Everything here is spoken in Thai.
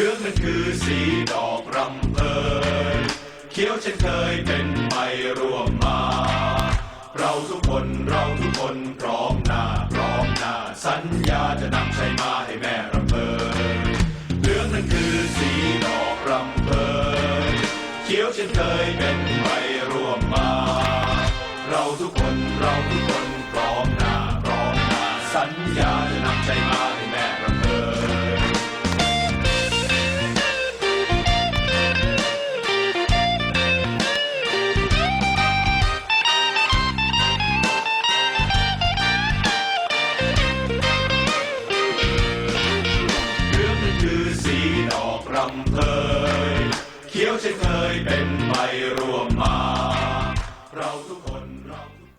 เลือกันคือสีดอกรำเพยเขียวเช่นเคยเป็นไปร่วมมา เราทุกคนเราทุกคนพร้อมหน้าพร้อมหน้า สัญญาจะนำชัยมาให้แม่รำเพยเหลืองนั้นคือสีดอกรำเพยเขียวเช่นเคยเป็นไปร่วมมา เราทุกคนเราทุกคนพร้อมหน้าพร้อมหน้า สัญญาจะนำชัยมาำเคยเขียวเช่นเคยเป็นไปรวมมา เราทุกคนเราทุก